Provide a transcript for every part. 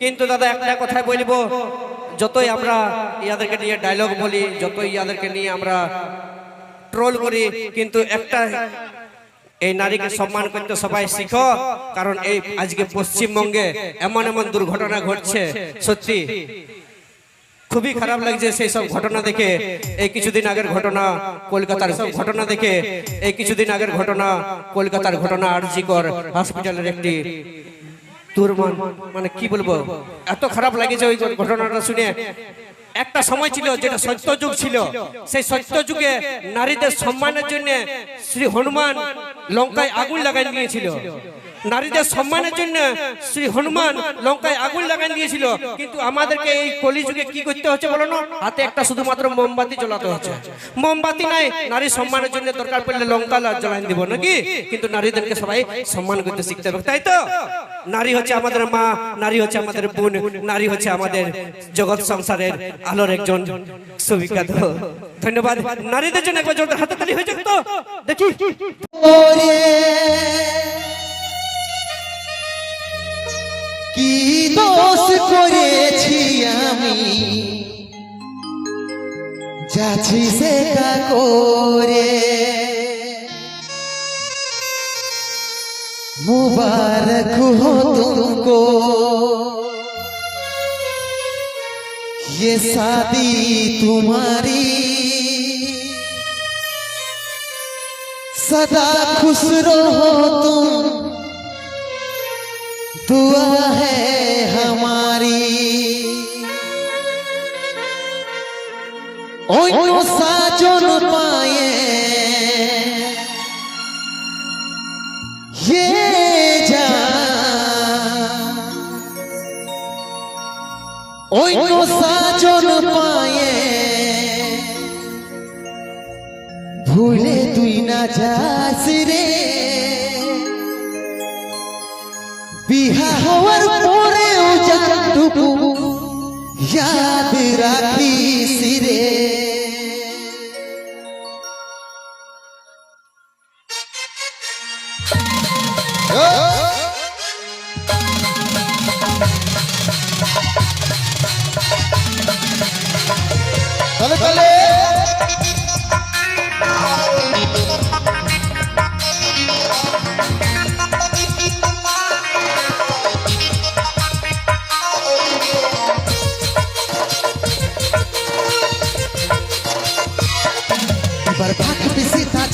কিন্তু দাদা, একটা কথাই বলব, যতই আমরা ইয়াদেরকে নিয়ে ডায়লগ বলি, যতই ইয়াদেরকে নিয়ে আমরা ট্রোল করি, কিন্তু একটা এই নারীকে সম্মান করতে সবাই শিখো, কারণ এই আজকে পশ্চিমবঙ্গে এমন এমন দুর্ঘটনা ঘটছে, সত্যি। খুবই খারাপ লাগছে সেই সব ঘটনা দেখে। এই কিছুদিন আগের ঘটনা, কলকাতার সব ঘটনা দেখে। এই কিছুদিন আগের ঘটনা, কলকাতার ঘটনা আরজিকর হসপিটালের একটি মানে কি বলব? এত খারাপ লাগেছে ওই ঘটনাটা শুনে। একটা সময় ছিল যেটা সত্য যুগ ছিল। সেই সত্য যুগে নারীদের সম্মানের জন্য শ্রী হনুমান লঙ্কায় আগুন লাগাই নিয়েছিল নারীদের সম্মানের জন্য শ্রী হনুমান লঙ্কায় আগুন লাগাই দিয়েছিল। কিন্তু আমাদেরকে এই কলিযুগে কি করতে হচ্ছে বলো না? হাতে একটা শুধুমাত্র মোমবাতি জ্বলাতে হচ্ছে। মোমবাতি নাই নারী সম্মানের জন্য দরকার পড়লে লঙ্কা জ্বলাই দিব নাকি? কিন্তু নারীদেরকে সবাই সম্মান করতে শিখতে হবে। তাই তো? নারী হচ্ছে আমাদের মা নারী হচ্ছে আমাদের বোন নারী হচ্ছে আমাদের জগৎ সংসারের আলোর একজন সুবিখ্যাত। ধন্যবাদ। নারীদের জন্য একবার জোরদার হাতে তালি হয়ে যাক তো? দেখি। কি দোষ করেছি আমি যাচ্ছি সেটা করে मुबारक हो तुमको ये शादी तुम्हारी सदा खुश रहो तुम दुआ है हमारी ओयो साजन पाए ये जा ओयो साजन पाए भूले तुई ना जा सिरे বিহা হওয়ার পরেও যাটুকু ইয়াদ রাখিস রে তাহলে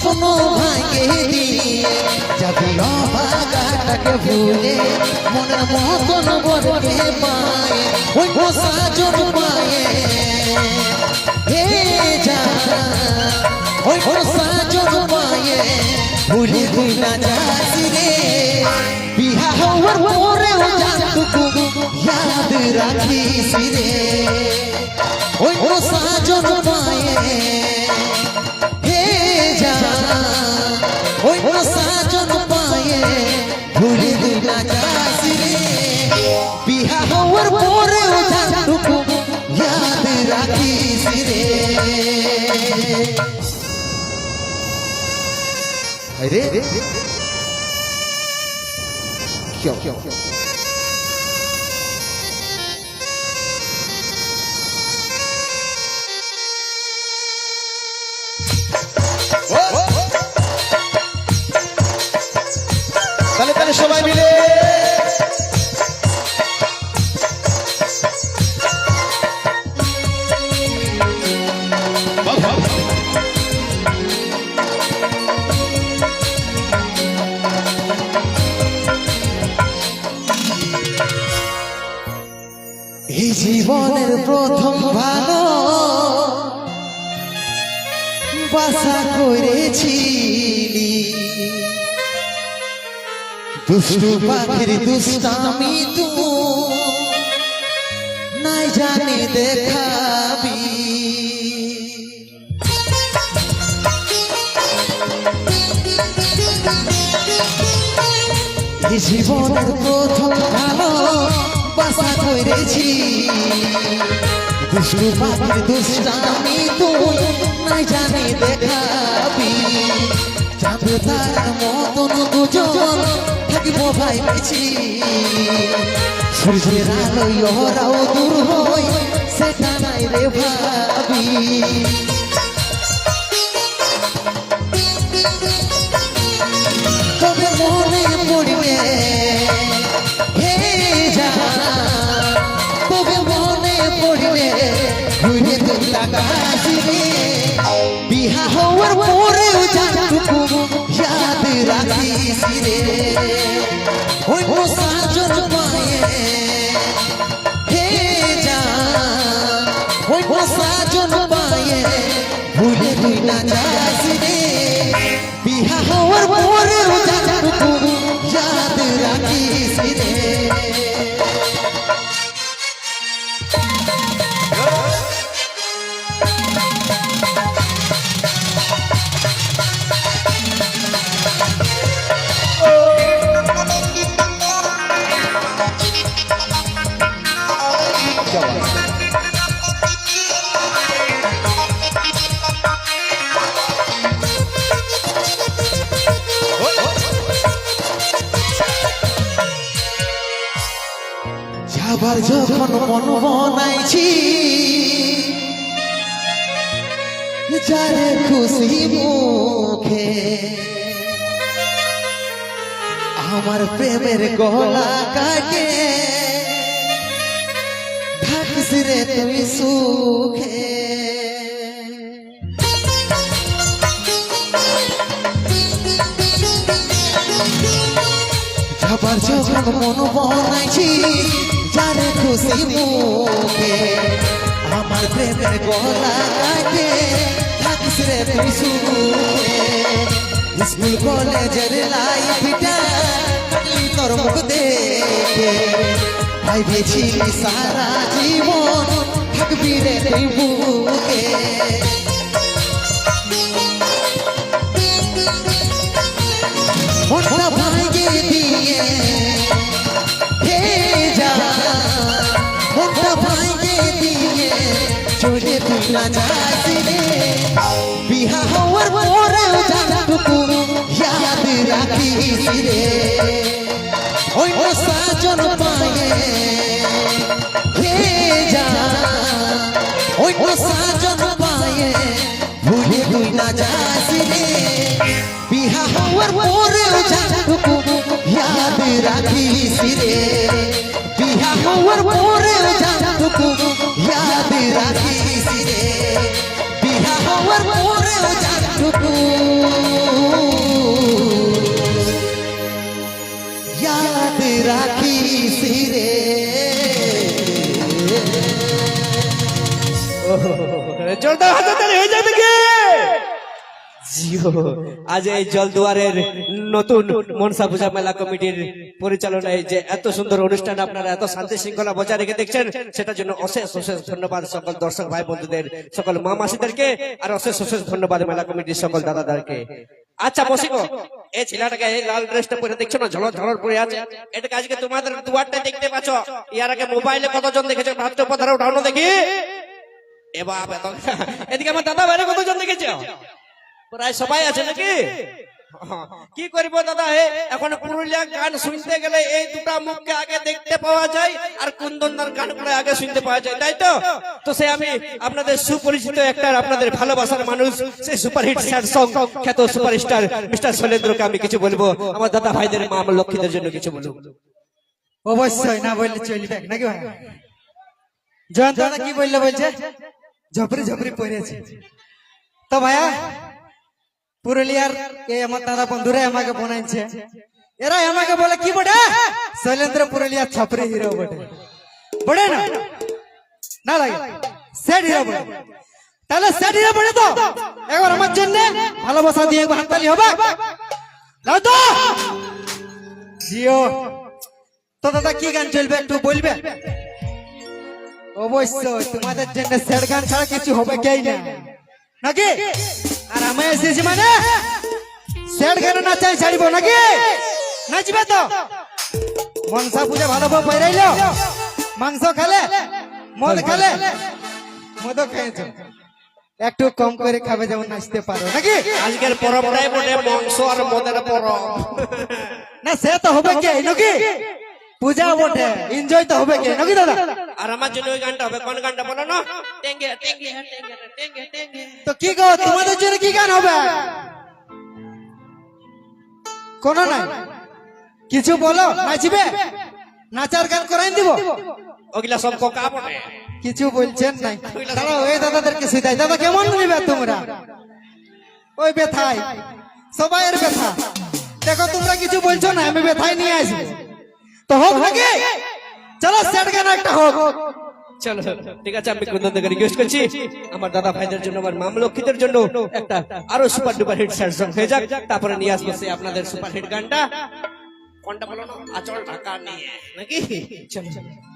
স্বপ্ন ভাঙে যাবি ভাগাটাকে ভুলে মনের মতন বরকে পায়ে ওই সাজন পায়ে। হে যা ওই সাজন পায়ে। ভুলি না যাস রে। বিহা হওয়ার পরেও জানটুকু ইয়াদ রাখিস রে ওই সাজন পায়ে। जा ओए नशा जन पाए भूली ना जा सिरे बिहा होवर पोरे उठा तुको याद राखी सिरे। अरे क्यों क्यों? জীবনের প্রথম ভালো বাসা করেছিলি। দুষ্টু পাখির দুষ্টামি তু নাই জানি দেখাবি। জীবনের প্রথম দুষ্টু পাখির দুষ্টামি তুই নাই জানি দেখাবি। চাঁদ তার মতন দুজন থাকব ভাই বেছি সূর্যের আলোয় ওরাও দূর হই সেটা নাই রে ভাবি। তুই তাকাশিবে বিহা হওয়ার পরেও জানটুকু ইয়াদ রাখিস রে ওই সাজন পায়ে হে যা ওই সাজন পায়ে ভুলে তুই না যাস রে বিহা হওয়ার পরেও জানটুকু আমার প্রেমের গলা কাটে। থাকিস তুমি সুখে। যাবার যখন মন বনাইছি, যারে খুশি মুখে। আমার প্রেমের গলা কাটে, থাকিস তুই সুখে। স্কুল কলেজের লাইফটা তোর মুখ দেখে ভাইবেছিলি সারা জীবন থাকবি রে তুই বুকে মনটা ভাঙিয়ে দিয়ে হে যা। মনটা ভাঙিয়ে দিয়ে চলে তুই না যাস রে। বিহা রে। ওই ও সাজন পায়ে হে যা ওই ও সাজন পায়ে ভুলে তুই না যাস রে বিহা হওয়ার পরেও জানটুকু ইয়াদ রাখিস রে বিহা হওয়ার পরেও জানটুকু ইয়াদ রাখিস রে বিহা হওয়ার পরেও জানটুকু ইয়াদ রাখিস রে জোরদার হাজার হয়ে যাবে কি জিও, আজ এই জলদুয়ারের নতুন মনসা পূজা মেলা কমিটির পরিচালনায় যে এত সুন্দর অনুষ্ঠান আপনারা এত শান্তি শৃঙ্খলা বজায় রেখে দেখছেন, সেটার জন্য অশেষ অশেষ ধন্যবাদ সকল দর্শক, ভাই, বন্ধুদের, সকল মা মাসিদেরকে আর অশেষ অশেষ ধন্যবাদ মেলা কমিটির সকল দাদাদারকে। আচ্ছা বসিব। এই ছেলেটাকে এই লাল ড্রেসটা পরে দেখছ না? ঝলর ঝলর পরে আছে। এটাকে আজকে তোমাদের দুয়ারটা দেখতে পাচ্ছ? ইয়ার আগে মোবাইলে কতজন দেখেছ? ভাবছ পথারে উঠানো দেখি। এ এবার এদিকে আমার দাদা বাইরে কতজন দেখেছ? প্রায় সবাই আছে নাকি? কি করব দাদা এখন পুরুলিয়া গান শুনতে গেলে এই দুটা মুখকে আগে দেখতে পাওয়া যায় আর কুন্দনদার গানগুলো আগে শুনতে পাওয়া যায়, তাই তো? তো সে আমি আপনাদের সুপরিচিত একটা আপনাদের ভালোবাসার মানুষ সেই সুপারহিট স্যার সং খ্যাত সুপারস্টার মিস্টার শৈলেন্দ্রকে আমি কিছু বলব। আমার দাদা ভাইদের মা আমার লক্ষ্মীদের জন্য কিছু বলব অবশ্যই, না বললে চলবে, নাকি ভাই জয়ন্ত কি বললে বলছে? ঝপরি ঝপরি পড়েছে। তো ভাইয়া পুরুলিয়ার এই আমার দাদা বন্ধুরা আমাকে বানাইছে। এরা আমাকে বলে, কি বটে? শৈলেন্দ্র পুরুলিয়ার ছাপরি হিরো বটে। বটে না? না লাগে। সেট হিরো বটে। তাহলে সেট হিরো বটে তো? একবার আমার জন্য ভালোবাসা দিয়ে একবার হাততালি, হবে? দাও তো! জিও, তো দাদা কি গান চলবে একটু বলবে? অবশ্যই, তোমাদের জন্য স্যার গান ছাড়া কিছু হবে কেই না। নাকি? আর আমি এসেছি মানে স্যার গান নাচাই ছাড়িব নাকি নাচবে তো মনসা পূজা ভালো ভাবে পাইরাইল মাংস খালে মদ খালে মদও খেয়েছো একটু কম করে খাবে যেমন নাচতে পারো নাকি আজকের পরবটাই বটে মাংস আর মদের পরব না সে তো হবে কে নাকি পূজা বটে। এনজয় তো হবে কে? নাকি দাদা? আর আমার জন্য ওই গানটা হবে। কোন গানটা বলো না? টেঙ্গে টেঙ্গে টেঙ্গে টেঙ্গে টেঙ্গে। তো কি গো তোমাদের জন্য কি গান হবে? কোন নাই? কিছু বলো? নাচবে? নাচার গান করাই দিব? ওগুলা সব কোকা বটে। কিছু বলছেন নাই। দাদা ওই দাদাদেরকে শিখাই দাদা কেমন নিবে তোমরা? ওই ব্যথায়। সবাইয়ের ব্যথা। দেখো তোমরা কিছু বলছো না আমি ব্যথায় নিয়ে আসব। তো হোক নাকি? চলো সেট একটা হোক। চলো, ঠিক আছে, আমি কুন্দন করছি। আমার দাদা ভাইদের জন্য, আমার মাম জন্য একটা আরও সুপার ডুপার হিট সং হয়ে যাক। তারপরে নিয়ে আসব সেই আপনাদের সুপার হিট গানটা। কোনটা বলো না? আচল ঢাকা নিয়ে। নাকি? চলো।